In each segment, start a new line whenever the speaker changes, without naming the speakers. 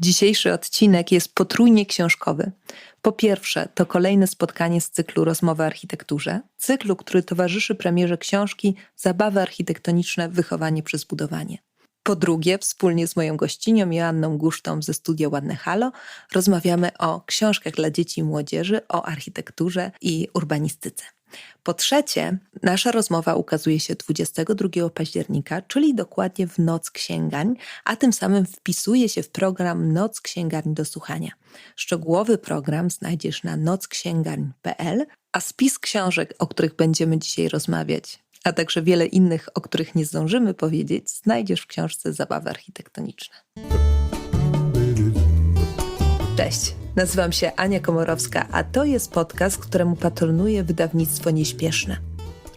Dzisiejszy odcinek jest potrójnie książkowy. Po pierwsze, to kolejne spotkanie z cyklu Rozmowy o architekturze, cyklu, który towarzyszy premierze książki Zabawy architektoniczne Wychowanie przez budowanie. Po drugie, wspólnie z moją gościnią Joanną Gusztą ze studia Ładne Halo rozmawiamy o książkach dla dzieci i młodzieży, o architekturze i urbanistyce. Po trzecie, nasza rozmowa ukazuje się 22 października, czyli dokładnie w Noc Księgań, a tym samym wpisuje się w program Noc Księgarni do słuchania. Szczegółowy program znajdziesz na nocksięgarń.pl, a spis książek, o których będziemy dzisiaj rozmawiać, a także wiele innych, o których nie zdążymy powiedzieć, znajdziesz w książce Zabawy architektoniczne. Cześć, nazywam się Ania Komorowska, a to jest podcast, któremu patronuje wydawnictwo Nieśpieszne.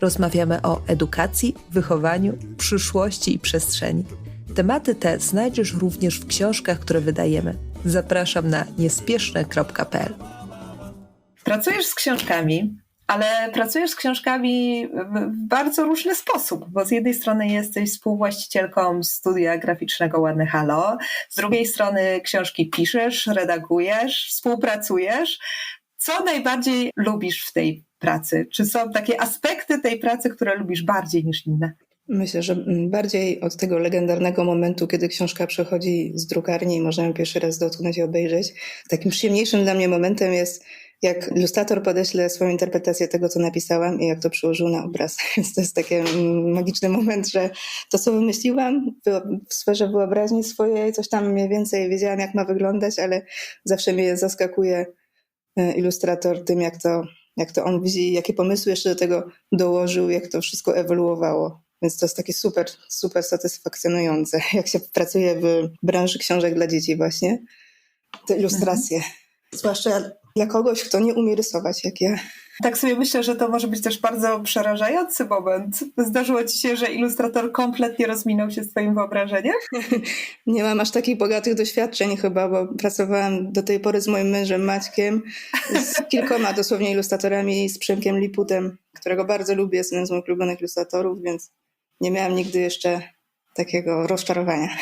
Rozmawiamy o edukacji, wychowaniu, przyszłości i przestrzeni. Tematy te znajdziesz również w książkach, które wydajemy. Zapraszam na niespieszne.pl. Pracujesz z książkami, ale pracujesz z książkami w bardzo różny sposób, bo z jednej strony jesteś współwłaścicielką studia graficznego Ładne Halo, z drugiej strony książki piszesz, redagujesz, współpracujesz. Co najbardziej lubisz w tej pracy? Czy są takie aspekty tej pracy, które lubisz bardziej niż inne?
Myślę, że bardziej od tego legendarnego momentu, kiedy książka przechodzi z drukarni i możemy pierwszy raz dotknąć i obejrzeć. Takim przyjemniejszym dla mnie momentem jest jak ilustrator podeśle swoją interpretację tego, co napisałam i jak to przyłożył na obraz. Więc to jest taki magiczny moment, że to, co wymyśliłam w sferze wyobraźni swojej, coś tam mniej więcej wiedziałam, jak ma wyglądać, ale zawsze mnie zaskakuje e, ilustrator tym, jak to, jak to on widzi, jakie pomysły jeszcze do tego dołożył, jak to wszystko ewoluowało. Więc to jest takie super, super satysfakcjonujące, jak się pracuje w branży książek dla dzieci właśnie. Te ilustracje. Mhm. Zwłaszcza dla kogoś, kto nie umie rysować jak ja.
Tak sobie myślę, że to może być też bardzo przerażający moment. Zdarzyło ci się, że ilustrator kompletnie rozminął się z twoim wyobrażeniem?
nie mam aż takich bogatych doświadczeń chyba, bo pracowałam do tej pory z moim mężem Maćkiem, z kilkoma dosłownie ilustratorami, z Przemkiem Liputem, którego bardzo lubię, jest jeden z moich ulubionych ilustratorów, więc nie miałam nigdy jeszcze takiego rozczarowania.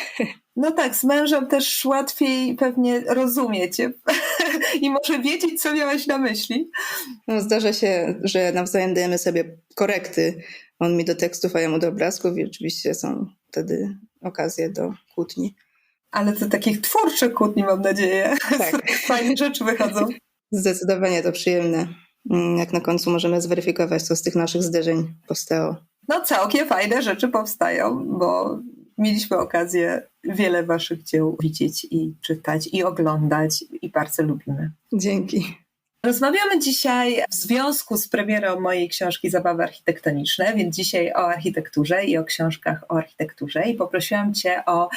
No tak, z mężem też łatwiej pewnie rozumieć i może wiedzieć, co miałaś na myśli.
No, zdarza się, że nawzajem dajemy sobie korekty. On mi do tekstów, a ja mu do obrazków i oczywiście są wtedy okazje do kłótni.
Ale to takich twórczych kłótni mam nadzieję. Tak. Fajne rzeczy wychodzą.
Zdecydowanie to przyjemne. Mm, jak na końcu możemy zweryfikować, co z tych naszych zderzeń powstało.
No całkiem fajne rzeczy powstają, bo mieliśmy okazję wiele Waszych dzieł widzieć i czytać i oglądać i bardzo lubimy.
Dzięki.
Rozmawiamy dzisiaj w związku z premierą mojej książki Zabawy architektoniczne, więc dzisiaj o architekturze i o książkach o architekturze i poprosiłam Cię o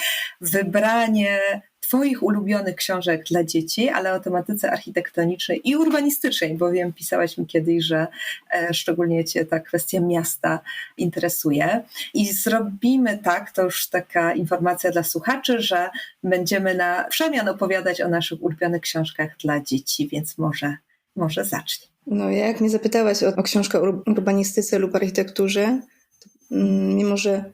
wybranie Twoich ulubionych książek dla dzieci, ale o tematyce architektonicznej i urbanistycznej, bo wiem, pisałaś mi kiedyś, że e, szczególnie Cię ta kwestia miasta interesuje. I zrobimy tak, to już taka informacja dla słuchaczy, że będziemy na przemian opowiadać o naszych ulubionych książkach dla dzieci, więc może, może zacznij.
No, jak mnie zapytałaś o, o książkę o urbanistyce lub architekturze, to, mm, mimo że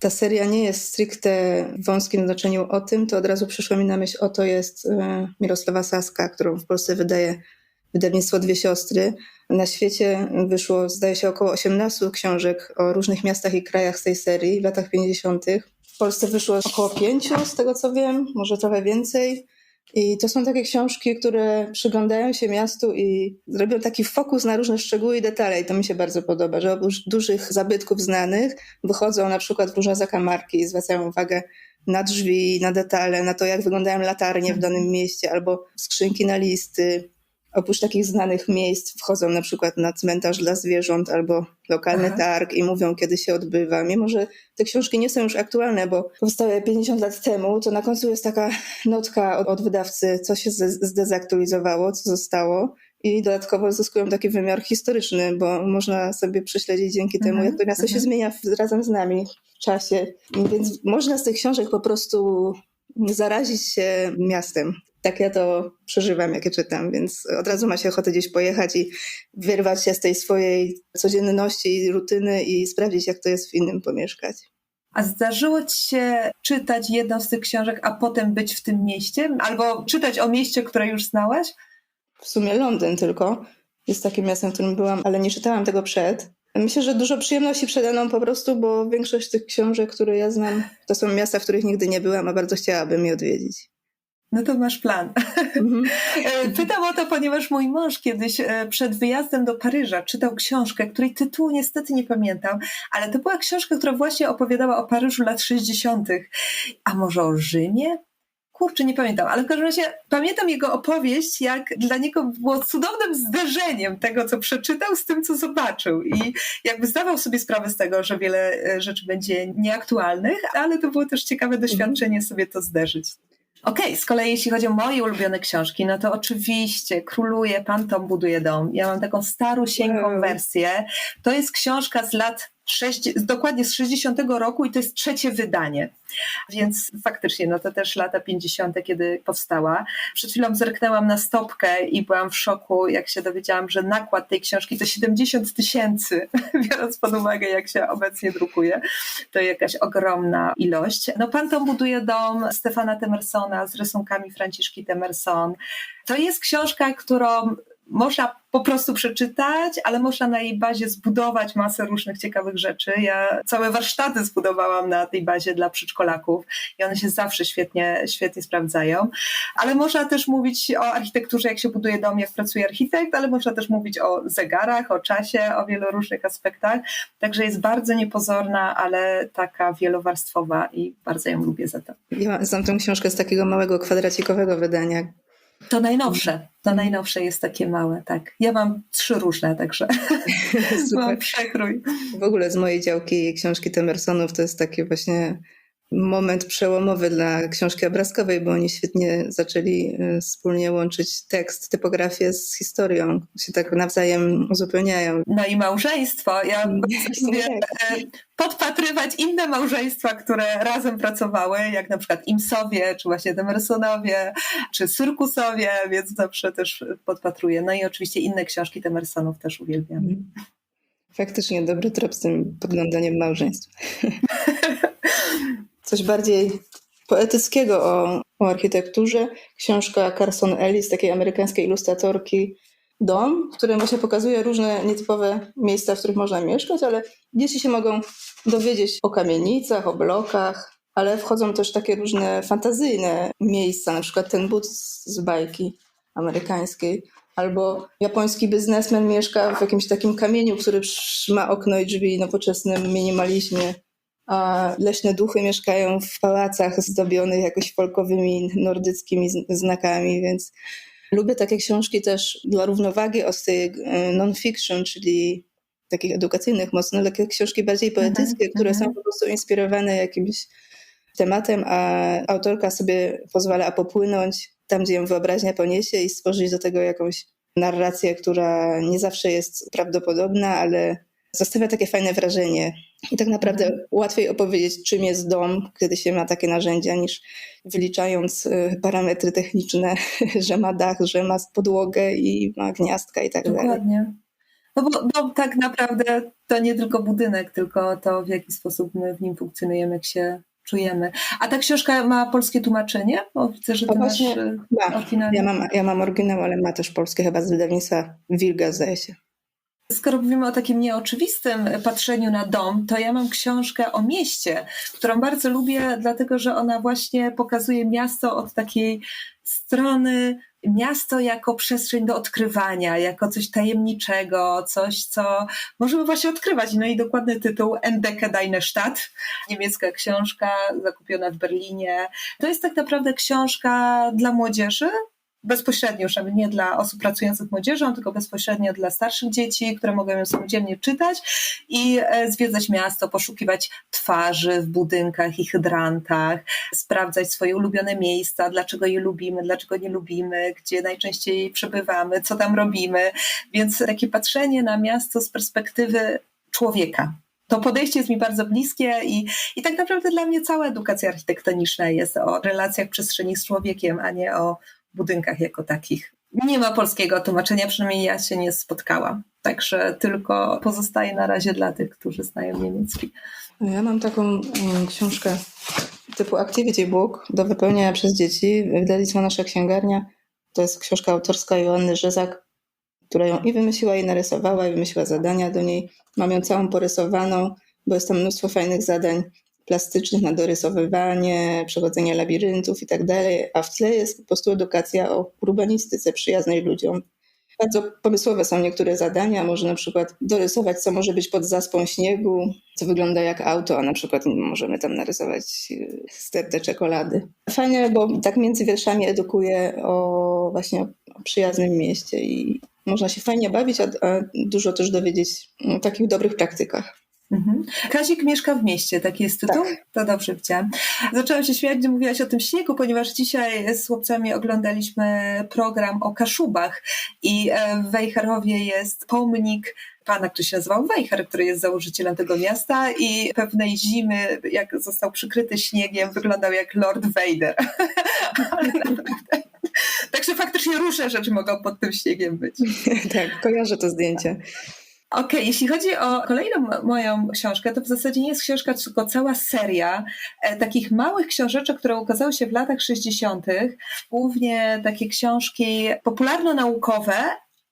ta seria nie jest stricte w wąskim znaczeniu o tym, to od razu przyszło mi na myśl, oto jest e, Mirosława Saska, którą w Polsce wydaje wydawnictwo Dwie Siostry. Na świecie wyszło, zdaje się, około 18 książek o różnych miastach i krajach z tej serii w latach 50. W Polsce wyszło około pięciu, z tego co wiem, może trochę więcej. I to są takie książki, które przyglądają się miastu i robią taki fokus na różne szczegóły i detale. I to mi się bardzo podoba, że oprócz dużych zabytków znanych wychodzą na przykład różne zakamarki i zwracają uwagę na drzwi, na detale, na to, jak wyglądają latarnie w danym mieście, albo skrzynki na listy, oprócz takich znanych miejsc wchodzą na przykład na cmentarz dla zwierząt albo lokalny Aha. targ i mówią, kiedy się odbywa. Mimo, że te książki nie są już aktualne, bo powstały 50 lat temu, to na końcu jest taka notka od, od wydawcy, co się zdezaktualizowało, co zostało. I dodatkowo zyskują taki wymiar historyczny, bo można sobie prześledzić dzięki temu, mhm, jak to miasto się mhm. zmienia razem z nami w czasie. Więc można z tych książek po prostu zarazić się miastem tak ja to przeżywam, jak je czytam, więc od razu ma się ochotę gdzieś pojechać i wyrwać się z tej swojej codzienności i rutyny i sprawdzić, jak to jest w innym pomieszkać.
A zdarzyło ci się czytać jedną z tych książek, a potem być w tym mieście? Albo czytać o mieście, które już znałaś?
W sumie Londyn tylko jest takim miastem, w którym byłam, ale nie czytałam tego przed. Myślę, że dużo przyjemności przede mną po prostu, bo większość tych książek, które ja znam, to są miasta, w których nigdy nie byłam, a bardzo chciałabym je odwiedzić.
No to masz plan. Mhm. Pytam o to, ponieważ mój mąż kiedyś e, przed wyjazdem do Paryża czytał książkę, której tytułu niestety nie pamiętam, ale to była książka, która właśnie opowiadała o Paryżu lat 60. A może o Rzymie? Kurczę, nie pamiętam, ale w każdym razie pamiętam jego opowieść, jak dla niego było cudownym zderzeniem tego, co przeczytał z tym, co zobaczył. I jakby zdawał sobie sprawę z tego, że wiele e, rzeczy będzie nieaktualnych, ale to było też ciekawe doświadczenie sobie to zderzyć. Okej, okay, z kolei jeśli chodzi o moje ulubione książki, no to oczywiście Króluje, Pan Tom buduje dom. Ja mam taką starusieńką wow. wersję. To jest książka z lat 6, dokładnie z 60 roku i to jest trzecie wydanie. Więc faktycznie, no to też lata 50., kiedy powstała. Przed chwilą zerknęłam na stopkę i byłam w szoku, jak się dowiedziałam, że nakład tej książki to 70 tysięcy, biorąc pod uwagę, jak się obecnie drukuje. To jakaś ogromna ilość. No Pan buduje dom Stefana Temersona z rysunkami Franciszki Temerson. To jest książka, którą można po prostu przeczytać, ale można na jej bazie zbudować masę różnych ciekawych rzeczy. Ja całe warsztaty zbudowałam na tej bazie dla przedszkolaków i one się zawsze świetnie, świetnie sprawdzają. Ale można też mówić o architekturze, jak się buduje dom, jak pracuje architekt, ale można też mówić o zegarach, o czasie, o wielu różnych aspektach. Także jest bardzo niepozorna, ale taka wielowarstwowa i bardzo ją lubię za to.
Ja znam tę książkę z takiego małego kwadracikowego wydania,
to najnowsze. To najnowsze jest takie małe, tak. Ja mam trzy różne, także mam przekrój.
W ogóle z mojej działki książki Temersonów to jest takie właśnie moment przełomowy dla książki obrazkowej, bo oni świetnie zaczęli y, wspólnie łączyć tekst, typografię z historią, się tak nawzajem uzupełniają.
No i małżeństwo. Ja lubię tak. e, podpatrywać inne małżeństwa, które razem pracowały, jak na przykład Imsowie, czy właśnie Temersonowie, czy Surkusowie, więc zawsze też podpatruję. No i oczywiście inne książki Temersonów też uwielbiam. Mhm.
Faktycznie dobry trop z tym podglądaniem małżeństw. coś bardziej poetyckiego o, o architekturze. Książka Carson Ellis, takiej amerykańskiej ilustratorki, Dom, w którym właśnie pokazuje różne nietypowe miejsca, w których można mieszkać, ale dzieci się mogą dowiedzieć o kamienicach, o blokach, ale wchodzą też takie różne fantazyjne miejsca, na przykład ten but z bajki amerykańskiej, albo japoński biznesmen mieszka w jakimś takim kamieniu, który ma okno i drzwi nowoczesnym minimalizmie a leśne duchy mieszkają w pałacach zdobionych jakoś folkowymi, nordyckimi znakami, więc lubię takie książki też dla równowagi od tej non-fiction, czyli takich edukacyjnych mocno, ale takie książki bardziej poetyckie, mm -hmm. które są mhm. po prostu inspirowane jakimś tematem, a autorka sobie pozwala popłynąć tam, gdzie ją wyobraźnia poniesie i stworzyć do tego jakąś narrację, która nie zawsze jest prawdopodobna, ale zostawia takie fajne wrażenie. I tak naprawdę łatwiej opowiedzieć, czym jest dom, kiedy się ma takie narzędzia, niż wyliczając y, parametry techniczne, że ma dach, że ma podłogę i ma gniazdka i tak
Dokładnie.
dalej.
Dokładnie. No bo dom tak naprawdę to nie tylko budynek, tylko to, w jaki sposób my w nim funkcjonujemy, jak się czujemy. A ta książka ma polskie tłumaczenie? Bo widzę, że ty masz y,
ma. Ja mam, ja mam oryginał, ale ma też polskie, chyba z wydawnictwa Wilga, zdaje się.
Skoro mówimy o takim nieoczywistym patrzeniu na dom, to ja mam książkę o mieście, którą bardzo lubię, dlatego że ona właśnie pokazuje miasto od takiej strony miasto jako przestrzeń do odkrywania, jako coś tajemniczego, coś, co możemy właśnie odkrywać. No i dokładny tytuł Entdecke deine Stadt, niemiecka książka zakupiona w Berlinie. To jest tak naprawdę książka dla młodzieży, bezpośrednio już nie dla osób pracujących młodzieżą, tylko bezpośrednio dla starszych dzieci, które mogą ją samodzielnie czytać i e, zwiedzać miasto, poszukiwać twarzy w budynkach i hydrantach, sprawdzać swoje ulubione miejsca, dlaczego je lubimy, dlaczego nie lubimy, gdzie najczęściej przebywamy, co tam robimy. Więc takie patrzenie na miasto z perspektywy człowieka, to podejście jest mi bardzo bliskie i, i tak naprawdę dla mnie cała edukacja architektoniczna jest o relacjach przestrzeni z człowiekiem, a nie o budynkach jako takich. Nie ma polskiego tłumaczenia, przynajmniej ja się nie spotkałam. Także tylko pozostaje na razie dla tych, którzy znają niemiecki.
Ja mam taką um, książkę typu Activity Book do wypełniania przez dzieci. Wydaliśmy nasza księgarnia. To jest książka autorska Joanny Rzezak, która ją i wymyśliła, i narysowała, i wymyśliła zadania do niej. Mam ją całą porysowaną, bo jest tam mnóstwo fajnych zadań plastycznych na dorysowywanie, przechodzenie labiryntów i tak dalej, a w tle jest po prostu edukacja o urbanistyce przyjaznej ludziom. Bardzo pomysłowe są niektóre zadania. Może na przykład dorysować, co może być pod zaspą śniegu, co wygląda jak auto, a na przykład możemy tam narysować y, stertę czekolady. Fajnie, bo tak między wierszami edukuje o właśnie o przyjaznym mieście i można się fajnie bawić, a, a dużo też dowiedzieć o takich dobrych praktykach.
Mhm. Kazik mieszka w mieście, taki jest tytuł? Tak. To dobrze widziałam. Zaczęłam się śmiać, gdy mówiłaś o tym śniegu, ponieważ dzisiaj z chłopcami oglądaliśmy program o Kaszubach i e, w Wejherowie jest pomnik pana, który się nazywał Wejher, który jest założycielem tego miasta i pewnej zimy, jak został przykryty śniegiem, wyglądał jak Lord Vader. Także faktycznie różne rzeczy mogą pod tym śniegiem być.
tak, kojarzę to zdjęcie.
Okej, okay, jeśli chodzi o kolejną moją książkę, to w zasadzie nie jest książka, tylko cała seria e, takich małych książeczek, które ukazały się w latach 60., głównie takie książki popularno-naukowe,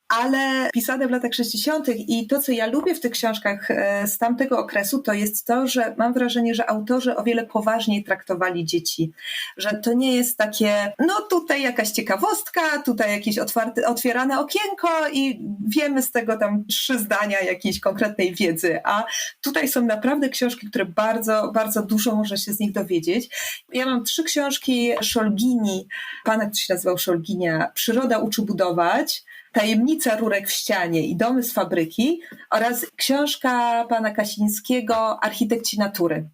ale pisane w latach 60. i to, co ja lubię w tych książkach e, z tamtego okresu, to jest to, że mam wrażenie, że autorzy o wiele poważniej traktowali dzieci. Że to nie jest takie, no tutaj jakaś ciekawostka, tutaj jakieś otwarte, otwierane okienko i wiemy z tego tam trzy zdania jakiejś konkretnej wiedzy. A tutaj są naprawdę książki, które bardzo, bardzo dużo można się z nich dowiedzieć. Ja mam trzy książki Szolgini, pana, który się nazywał Szolginia, Przyroda uczy budować, Tajemnica rurek w ścianie i domy z fabryki oraz książka pana Kasińskiego Architekci natury.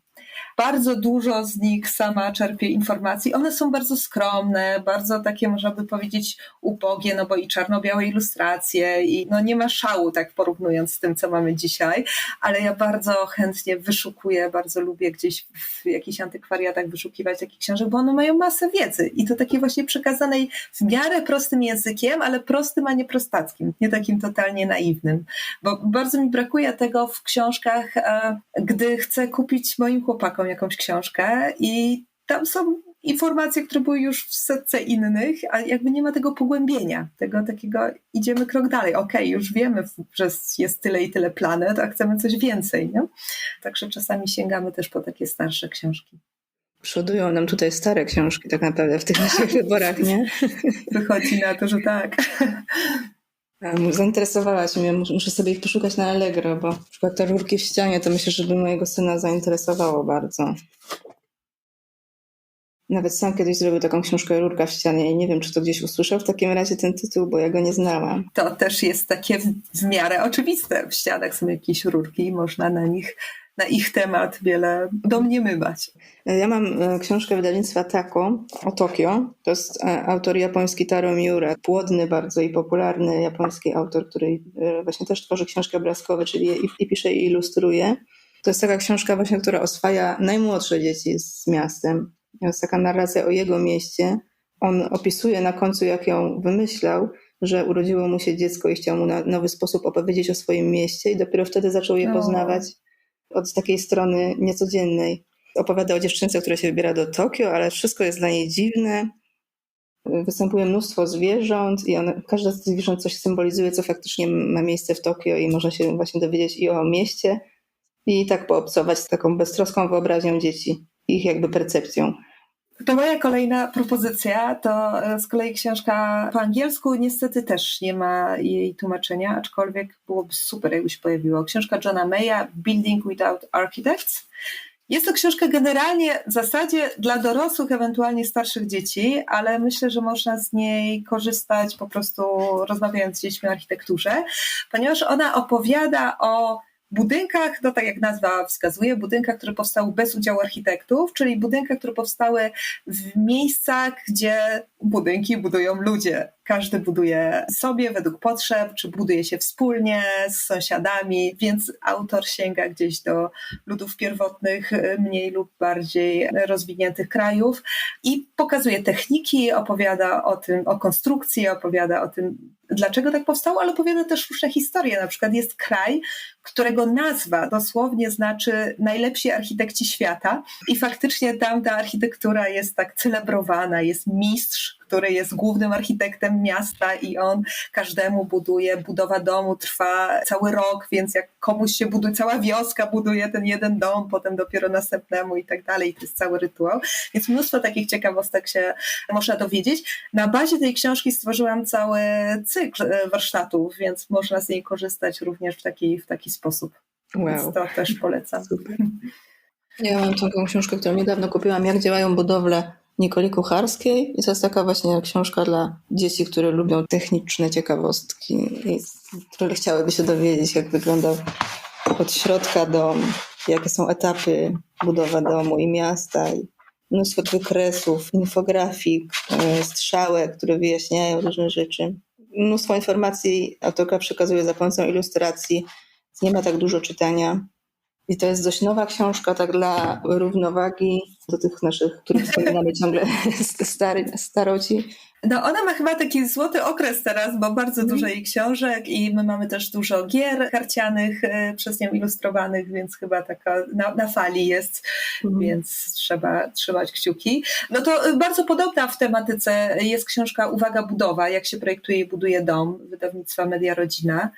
Bardzo dużo z nich sama czerpie informacji. One są bardzo skromne, bardzo takie, można by powiedzieć, ubogie, no bo i czarno-białe ilustracje i no nie ma szału, tak porównując z tym, co mamy dzisiaj, ale ja bardzo chętnie wyszukuję, bardzo lubię gdzieś w jakichś antykwariatach wyszukiwać takich książek, bo one mają masę wiedzy i to takiej właśnie przekazanej w miarę prostym językiem, ale prostym, a nie prostackim, nie takim totalnie naiwnym, bo bardzo mi brakuje tego w książkach, e, gdy chcę kupić moim chłopakom jakąś książkę i tam są informacje, które były już w setce innych, a jakby nie ma tego pogłębienia, tego takiego idziemy krok dalej. Okej, okay, już wiemy, że jest tyle i tyle planet, a chcemy coś więcej. Nie? Także czasami sięgamy też po takie starsze książki.
Przodują nam tutaj stare książki tak naprawdę w tych naszych wyborach, nie?
Wychodzi na to, że tak.
Zainteresowałaś mnie, muszę sobie ich poszukać na Allegro, bo na przykład te rurki w ścianie to myślę, żeby mojego syna zainteresowało bardzo. Nawet sam kiedyś zrobił taką książkę Rurka w ścianie i nie wiem, czy to gdzieś usłyszał w takim razie ten tytuł, bo ja go nie znałam.
To też jest takie w miarę oczywiste. W ścianach są jakieś rurki i można na nich na ich temat wiele domniemywać.
Ja mam e, książkę wydawnictwa Tako o Tokio. To jest e, autor japoński Taro Miura, płodny bardzo i popularny japoński autor, który e, właśnie też tworzy książki obrazkowe, czyli i, i pisze i ilustruje. To jest taka książka właśnie, która oswaja najmłodsze dzieci z miastem. To jest taka narracja o jego mieście. On opisuje na końcu, jak ją wymyślał, że urodziło mu się dziecko i chciał mu na nowy sposób opowiedzieć o swoim mieście i dopiero wtedy zaczął je poznawać od takiej strony niecodziennej. Opowiada o dziewczynce, która się wybiera do Tokio, ale wszystko jest dla niej dziwne. Występuje mnóstwo zwierząt i one, każde z tych zwierząt coś symbolizuje, co faktycznie ma miejsce w Tokio i można się właśnie dowiedzieć i o mieście i tak poobcować z taką beztroską wyobraźnią dzieci, ich jakby percepcją.
To moja kolejna propozycja to e, z kolei książka po angielsku. Niestety też nie ma jej tłumaczenia, aczkolwiek byłoby super, jakby się pojawiło. Książka Johna Maya, Building Without Architects. Jest to książka generalnie w zasadzie dla dorosłych, ewentualnie starszych dzieci, ale myślę, że można z niej korzystać po prostu rozmawiając z dziećmi o architekturze, ponieważ ona opowiada o budynkach, no tak jak nazwa wskazuje, budynkach, które powstały bez udziału architektów, czyli budynkach, które powstały w miejscach, gdzie budynki budują ludzie. Każdy buduje sobie według potrzeb, czy buduje się wspólnie z sąsiadami, więc autor sięga gdzieś do ludów pierwotnych, mniej lub bardziej rozwiniętych krajów i pokazuje techniki, opowiada o tym, o konstrukcji, opowiada o tym, dlaczego tak powstało, ale opowiada też różne historie. Na przykład jest kraj, którego nazwa dosłownie znaczy najlepsi architekci świata i faktycznie tam ta architektura jest tak celebrowana, jest mistrz, który jest głównym architektem miasta i on każdemu buduje. Budowa domu trwa cały rok, więc jak komuś się buduje, cała wioska buduje ten jeden dom, potem dopiero następnemu i tak dalej. To jest cały rytuał. Więc mnóstwo takich ciekawostek się można dowiedzieć. Na bazie tej książki stworzyłam cały cykl e, warsztatów, więc można z niej korzystać również w taki, w taki sposób. Wow. Więc to też polecam. Super.
Ja mam taką książkę, którą niedawno kupiłam, Jak działają budowle Nikoli Kucharskiej i to jest taka właśnie książka dla dzieci, które lubią techniczne ciekawostki i które chciałyby się dowiedzieć, jak wygląda od środka dom, jakie są etapy budowy domu i miasta. Mnóstwo wykresów, infografik, e, strzałek, które wyjaśniają różne rzeczy. Mnóstwo informacji autorka przekazuje za pomocą ilustracji. Nie ma tak dużo czytania. I to jest dość nowa książka, tak dla równowagi do tych naszych, których wspominamy ciągle, stary, staroci.
No ona ma chyba taki złoty okres teraz, bo bardzo mm. dużo jej książek i my mamy też dużo gier karcianych e, przez nią ilustrowanych, więc chyba taka na, na fali jest, mm. więc trzeba trzymać kciuki. No to e, bardzo podobna w tematyce jest książka Uwaga budowa, jak się projektuje i buduje dom, wydawnictwa Media Rodzina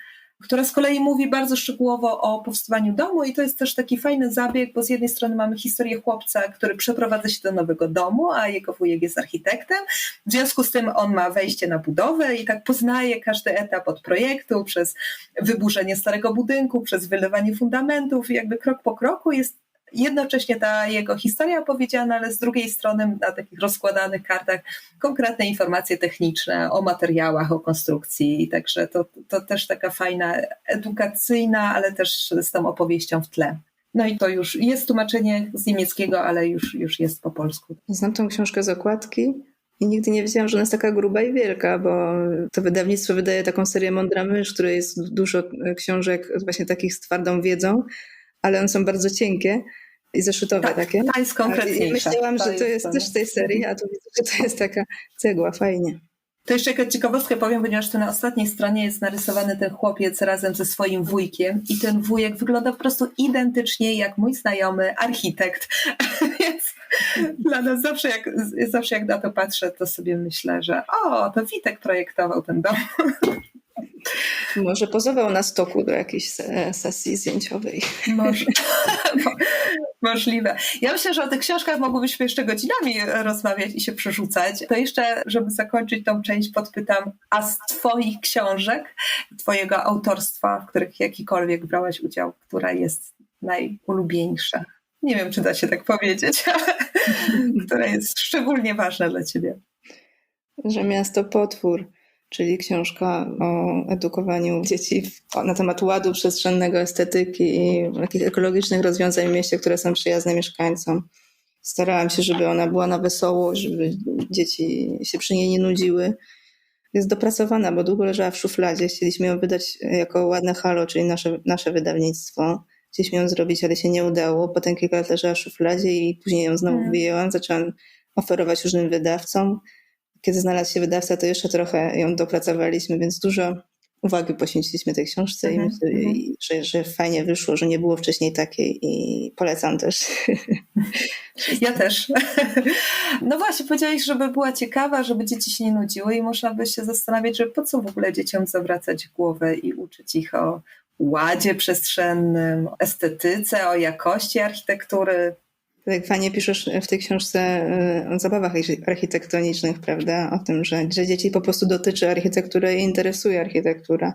która z kolei mówi bardzo szczegółowo o powstawaniu domu i to jest też taki fajny zabieg, bo z jednej strony mamy historię chłopca, który przeprowadza się do nowego domu, a jego wujek jest architektem. W związku z tym on ma wejście na budowę i tak poznaje każdy etap od projektu, przez wyburzenie starego budynku, przez wylewanie fundamentów jakby krok po kroku jest jednocześnie ta jego historia opowiedziana, ale z drugiej strony na takich rozkładanych kartach konkretne informacje techniczne o materiałach, o konstrukcji. Także to, to też taka fajna, edukacyjna, ale też z tą opowieścią w tle. No i to już jest tłumaczenie z niemieckiego, ale już, już jest po polsku.
Znam tą książkę z okładki i nigdy nie wiedziałam, że ona jest taka gruba i wielka, bo to wydawnictwo wydaje taką serię Mądra Mysz, w której jest dużo książek właśnie takich z twardą wiedzą, ale one są bardzo cienkie i zeszytowe
tak,
takie.
Ta jest konkretniejsza.
I myślałam, że to jest też z tej serii, a tu widzę, że to jest taka cegła, fajnie.
To jeszcze jakaś ciekawostkę powiem, ponieważ tu na ostatniej stronie jest narysowany ten chłopiec razem ze swoim wujkiem i ten wujek wygląda po prostu identycznie jak mój znajomy architekt. Więc dla nas zawsze jak, zawsze jak na to patrzę, to sobie myślę, że o, to Witek projektował ten dom.
Może pozował na stoku do jakiejś sesji zdjęciowej.
Może. Możliwe. Ja myślę, że o tych książkach mogłybyśmy jeszcze godzinami rozmawiać i się przerzucać. To jeszcze, żeby zakończyć tą część, podpytam, a z Twoich książek, Twojego autorstwa, w których jakikolwiek brałaś udział, która jest najulubieńsza? Nie wiem, czy da się tak powiedzieć, ale która jest szczególnie ważna dla Ciebie.
Że miasto potwór czyli książka o edukowaniu dzieci na temat ładu przestrzennego, estetyki i takich ekologicznych rozwiązań w mieście, które są przyjazne mieszkańcom. Starałam się, żeby ona była na wesoło, żeby dzieci się przy niej nie nudziły. Jest dopracowana, bo długo leżała w szufladzie. Chcieliśmy ją wydać jako ładne halo, czyli nasze, nasze wydawnictwo. Chcieliśmy ją zrobić, ale się nie udało. Potem kilka lat leżała w szufladzie i później ją znowu mm. wyjęłam. Zaczęłam oferować różnym wydawcom kiedy znalazł się wydawca, to jeszcze trochę ją dopracowaliśmy, więc dużo uwagi poświęciliśmy tej książce i mhm, myślę, mhm. że, że fajnie wyszło, że nie było wcześniej takiej i polecam też.
Ja też. No właśnie, powiedziałeś, żeby była ciekawa, żeby dzieci się nie nudziły i można by się zastanawiać, że po co w ogóle dzieciom zawracać głowę i uczyć ich o ładzie przestrzennym, o estetyce, o jakości architektury
tak fajnie piszesz w tej książce y, o zabawach architektonicznych, prawda? O tym, że, że dzieci po prostu dotyczy architektury i interesuje architektura,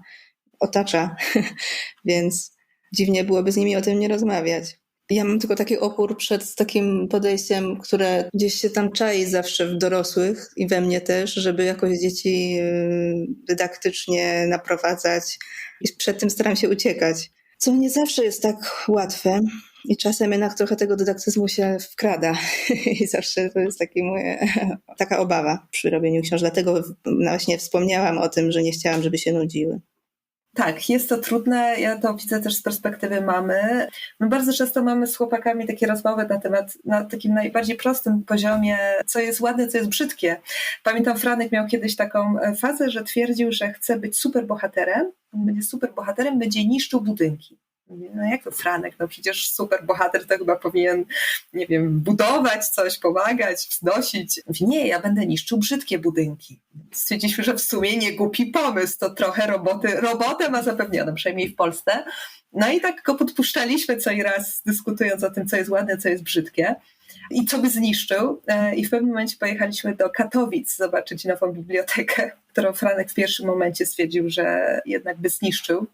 otacza, więc dziwnie byłoby z nimi o tym nie rozmawiać. Ja mam tylko taki opór przed takim podejściem, które gdzieś się tam czai zawsze w dorosłych i we mnie też, żeby jakoś dzieci y, dydaktycznie naprowadzać i przed tym staram się uciekać co nie zawsze jest tak łatwe. I czasem jednak trochę tego dydaktyzmu się wkrada. I zawsze to jest taki moje, taka obawa przy robieniu książek. Dlatego właśnie wspomniałam o tym, że nie chciałam, żeby się nudziły.
Tak, jest to trudne. Ja to widzę też z perspektywy mamy. My bardzo często mamy z chłopakami takie rozmowy na temat, na takim najbardziej prostym poziomie, co jest ładne, co jest brzydkie. Pamiętam, Franek miał kiedyś taką fazę, że twierdził, że chce być super bohaterem. On będzie super bohaterem, będzie niszczył budynki. No jak to Franek? No przecież super bohater to chyba powinien, nie wiem, budować coś, pomagać, wznosić. Nie, ja będę niszczył brzydkie budynki. Stwierdziliśmy, że w sumie nie głupi pomysł, to trochę roboty, robotę ma zapewnioną, przynajmniej w Polsce. No i tak go podpuszczaliśmy co i raz, dyskutując o tym, co jest ładne, co jest brzydkie i co by zniszczył. I w pewnym momencie pojechaliśmy do Katowic zobaczyć nową bibliotekę, którą Franek w pierwszym momencie stwierdził, że jednak by zniszczył.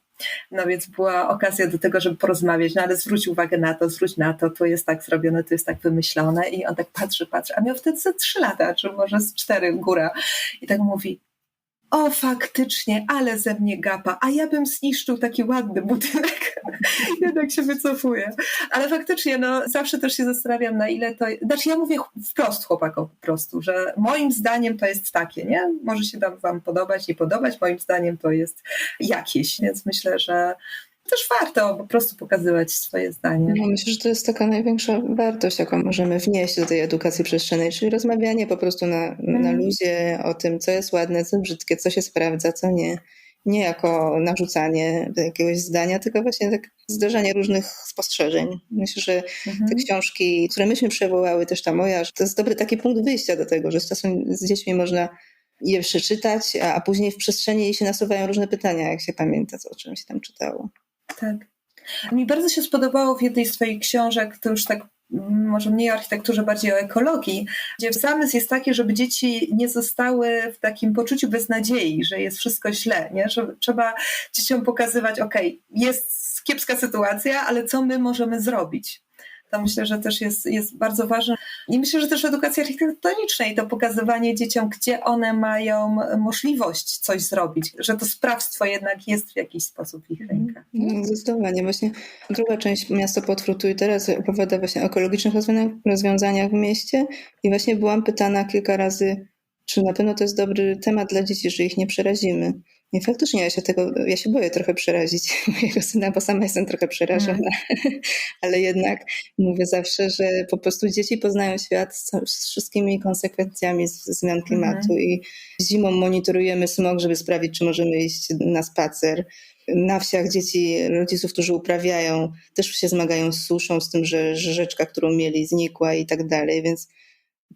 No więc była okazja do tego, żeby porozmawiać, no ale zwróć uwagę na to, zwróć na to, to jest tak zrobione, to jest tak wymyślone i on tak patrzy, patrzy, a miał wtedy ze trzy lata, czy może z cztery góra i tak mówi, o faktycznie, ale ze mnie gapa, a ja bym zniszczył taki ładny budynek. Jednak się wycofuję. Ale faktycznie, no zawsze też się zastanawiam, na ile to... Znaczy ja mówię wprost chłopakom po prostu, że moim zdaniem to jest takie, nie? Może się wam podobać, nie podobać, moim zdaniem to jest jakieś, więc myślę, że też warto po prostu pokazywać swoje zdanie.
No, myślę, że to jest taka największa wartość, jaką możemy wnieść do tej edukacji przestrzennej, czyli rozmawianie po prostu na, mm. na luzie o tym, co jest ładne, co brzydkie, co się sprawdza, co nie. Nie jako narzucanie jakiegoś zdania, tylko właśnie tak zderzanie różnych spostrzeżeń. Myślę, że mhm. te książki, które myśmy przywołały, też ta moja, to jest dobry taki punkt wyjścia do tego, że z czasem z dziećmi można je przeczytać, a później w przestrzeni się nasuwają różne pytania, jak się pamięta, co, o czym się tam czytało.
Tak. Mi bardzo się spodobało w jednej z Twoich książek, to już tak mm, może mniej o architekturze, bardziej o ekologii, gdzie zamysł jest taki, żeby dzieci nie zostały w takim poczuciu beznadziei, że jest wszystko źle, nie? że trzeba dzieciom pokazywać, ok, jest kiepska sytuacja, ale co my możemy zrobić? To myślę, że też jest, jest bardzo ważne. I myślę, że też w edukacji architektonicznej to pokazywanie dzieciom, gdzie one mają możliwość coś zrobić, że to sprawstwo jednak jest w jakiś sposób w ich mhm. rękach.
No, zdecydowanie. Właśnie druga część Miasto Potwórtu i teraz opowiada właśnie o ekologicznych rozwiązaniach w mieście i właśnie byłam pytana kilka razy, czy na pewno to jest dobry temat dla dzieci, że ich nie przerazimy. I faktycznie ja się tego, ja się boję trochę przerazić mojego syna, bo sama jestem trochę przerażona, mm. ale jednak mówię zawsze, że po prostu dzieci poznają świat z, z wszystkimi konsekwencjami z, zmian klimatu mm. i zimą monitorujemy smog, żeby sprawdzić, czy możemy iść na spacer. Na wsiach dzieci rodziców, którzy uprawiają, też się zmagają z suszą, z tym, że, że rzeczka, którą mieli, znikła i tak dalej, więc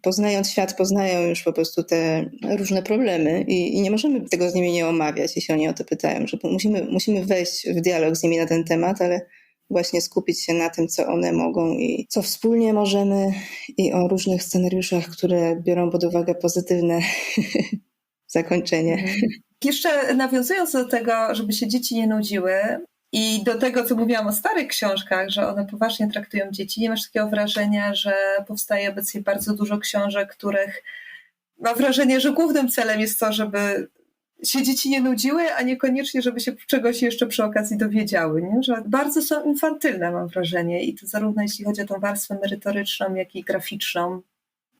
poznając świat, poznają już po prostu te różne problemy i, i, nie możemy tego z nimi nie omawiać, jeśli oni o to pytają, że musimy, musimy wejść w dialog z nimi na ten temat, ale właśnie skupić się na tym, co one mogą i co wspólnie możemy i o różnych scenariuszach, które biorą pod uwagę pozytywne zakończenie. Mhm.
Jeszcze nawiązując do tego, żeby się dzieci nie nudziły, i do tego, co mówiłam o starych książkach, że one poważnie traktują dzieci, nie masz takiego wrażenia, że powstaje obecnie bardzo dużo książek, których mam wrażenie, że głównym celem jest to, żeby się dzieci nie nudziły, a niekoniecznie, żeby się czegoś jeszcze przy okazji dowiedziały. Nie? Że bardzo są infantylne, mam wrażenie, i to zarówno jeśli chodzi o tą warstwę merytoryczną, jak i graficzną.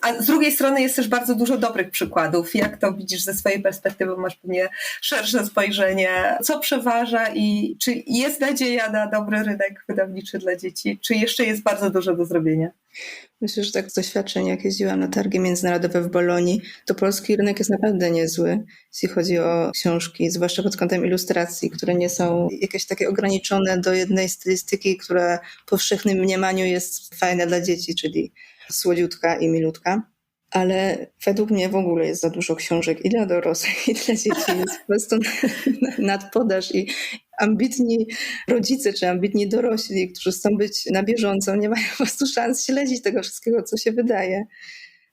A z drugiej strony jest też bardzo dużo dobrych przykładów. Jak to widzisz ze swojej perspektywy, masz pewnie szersze spojrzenie, co przeważa i czy jest nadzieja na dobry rynek wydawniczy dla dzieci, czy jeszcze jest bardzo dużo do zrobienia?
Myślę, że tak z doświadczeń, jak jeździłam na targi międzynarodowe w Bolonii, to polski rynek jest naprawdę niezły, jeśli chodzi o książki, zwłaszcza pod kątem ilustracji, które nie są jakieś takie ograniczone do jednej stylistyki, która w powszechnym mniemaniu jest fajna dla dzieci, czyli słodziutka i milutka. Ale według mnie w ogóle jest za dużo książek i dla dorosłych, i dla dzieci. Jest po prostu nadpodaż i ambitni rodzice czy ambitni dorośli, którzy chcą być na bieżąco, nie mają po prostu szans śledzić tego wszystkiego, co się wydaje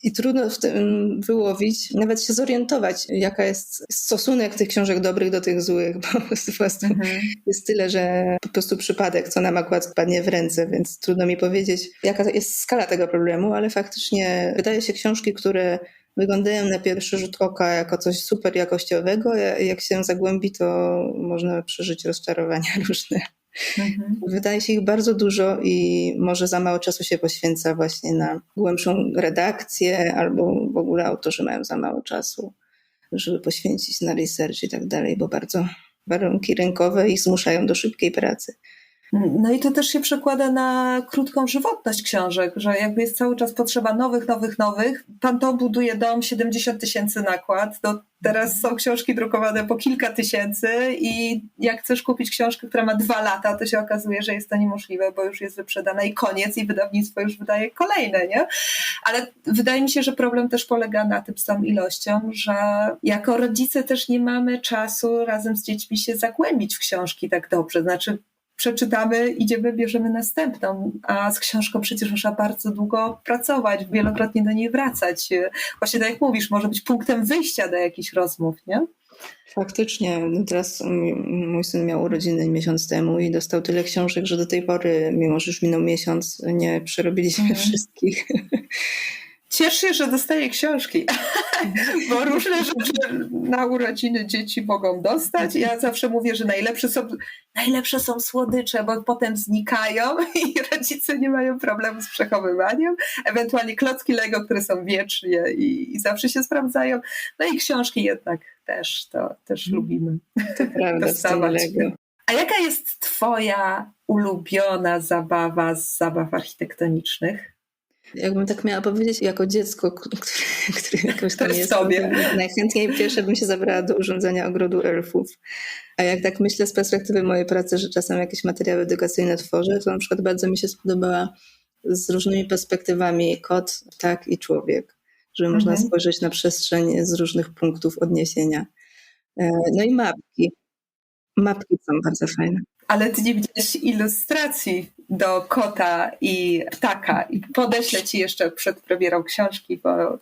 i trudno w tym wyłowić, nawet się zorientować, jaka jest stosunek tych książek dobrych do tych złych, bo po prostu mhm. jest tyle, że po prostu przypadek, co nam akurat spadnie w ręce, więc trudno mi powiedzieć, jaka jest skala tego problemu, ale faktycznie wydaje się książki, które wyglądają na pierwszy rzut oka jako coś super jakościowego, jak się zagłębi, to można przeżyć rozczarowania różne.
Mhm.
Wydaje się ich bardzo dużo i może za mało czasu się poświęca właśnie na głębszą redakcję, albo w ogóle autorzy mają za mało czasu, żeby poświęcić na research i tak dalej, bo bardzo warunki rynkowe ich zmuszają do szybkiej pracy.
No i to też się przekłada na krótką żywotność książek, że jakby jest cały czas potrzeba nowych, nowych, nowych. Pan to buduje dom, 70 tysięcy nakład. No, teraz są książki drukowane po kilka tysięcy i jak chcesz kupić książkę, która ma dwa lata, to się okazuje, że jest to niemożliwe, bo już jest wyprzedana i koniec i wydawnictwo już wydaje kolejne, nie? Ale wydaje mi się, że problem też polega na tym z tą ilością, że jako rodzice też nie mamy czasu razem z dziećmi się zagłębić w książki tak dobrze. Znaczy przeczytamy, idziemy, bierzemy następną, a z książką przecież można bardzo długo pracować, wielokrotnie do niej wracać. Właśnie tak jak mówisz, może być punktem wyjścia do jakichś rozmów, nie?
Faktycznie, no teraz mój syn miał urodziny miesiąc temu i dostał tyle książek, że do tej pory, mimo że już minął miesiąc, nie przerobiliśmy
Mhm.
wszystkich.
Ciesz się, że dostaje książki, bo różne rzeczy na urodziny dzieci mogą dostać. Ja zawsze mówię, że najlepsze są, najlepsze są słodycze, bo potem znikają i rodzice nie mają problemu z przechowywaniem. Ewentualnie klocki Lego, które są wiecznie i, i zawsze się sprawdzają. No i książki jednak też, to też lubimy.
To prawda,
Dostawać. A jaka jest twoja ulubiona zabawa z zabaw architektonicznych?
Jakbym tak miała powiedzieć, jako dziecko, które, które jakoś tam
jest sobie.
najchętniej pierwsze bym się zabrała do urządzenia ogrodu elfów. A jak tak myślę z perspektywy mojej pracy, że czasem jakieś materiały edukacyjne tworzę, to na przykład bardzo mi się spodobała z różnymi perspektywami kot, ptak i człowiek, żeby można
Mhm.
spojrzeć na przestrzeń z różnych punktów odniesienia. E, No i mapki. Mapki są bardzo fajne.
Ale ty nie widziałeś ilustracji do kota i ptaka. I podeślę ci jeszcze przed premierą książki, bo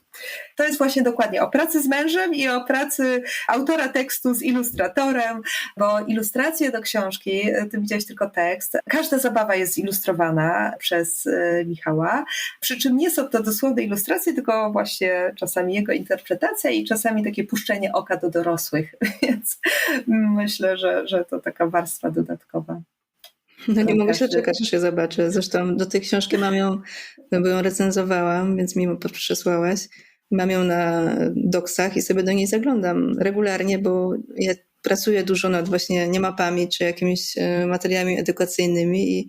to jest właśnie dokładnie o pracy z mężem i o pracy autora tekstu z ilustratorem, bo ilustracje do książki, ty widziałeś tylko tekst. Każda zabawa jest zilustrowana przez e, Michała, przy czym nie są to dosłowne ilustracje, tylko właśnie czasami jego interpretacja i czasami takie puszczenie oka do dorosłych, więc myślę, że, że to taka warstwa dodatkowa.
No nie mogę się czekać, aż je zobaczę. Zresztą do tej książki mam ją, bo ją recenzowałam, więc mi ją przesłałaś. Mam ją na doksach i sobie do niej zaglądam regularnie, bo ja pracuję dużo nad właśnie nie mapami czy jakimiś e, materiałami edukacyjnymi i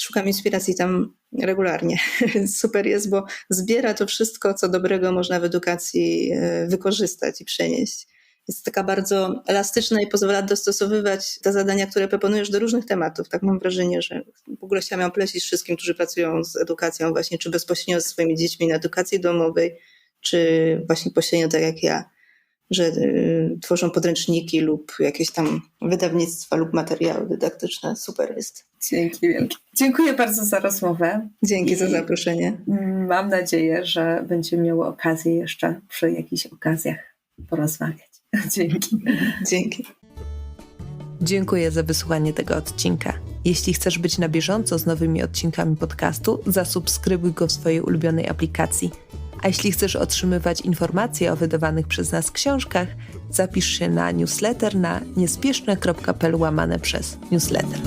szukam inspiracji tam regularnie. Super jest, bo zbiera to wszystko, co dobrego można w edukacji e, wykorzystać i przenieść. Jest taka bardzo elastyczna i pozwala dostosowywać te zadania, które proponujesz do różnych tematów. Tak mam wrażenie, że w ogóle chciałam ją wszystkim, którzy pracują z edukacją właśnie, czy bezpośrednio ze swoimi dziećmi na edukacji domowej, czy właśnie pośrednio tak jak ja, że y, tworzą podręczniki lub jakieś tam wydawnictwa lub materiały dydaktyczne. Super jest.
Dzięki wielkie. Dziękuję bardzo za rozmowę.
Dzięki za
I-
zaproszenie.
Mam nadzieję, że będziemy miały okazję jeszcze przy jakichś okazjach porozmawiać. Dzięki.
Dzięki.
Dziękuję za wysłuchanie tego odcinka. Jeśli chcesz być na bieżąco z nowymi odcinkami podcastu, zasubskrybuj go w swojej ulubionej aplikacji. A jeśli chcesz otrzymywać informacje o wydawanych przez nas książkach, zapisz się na newsletter na niespieszne.pl łamane przez newsletter.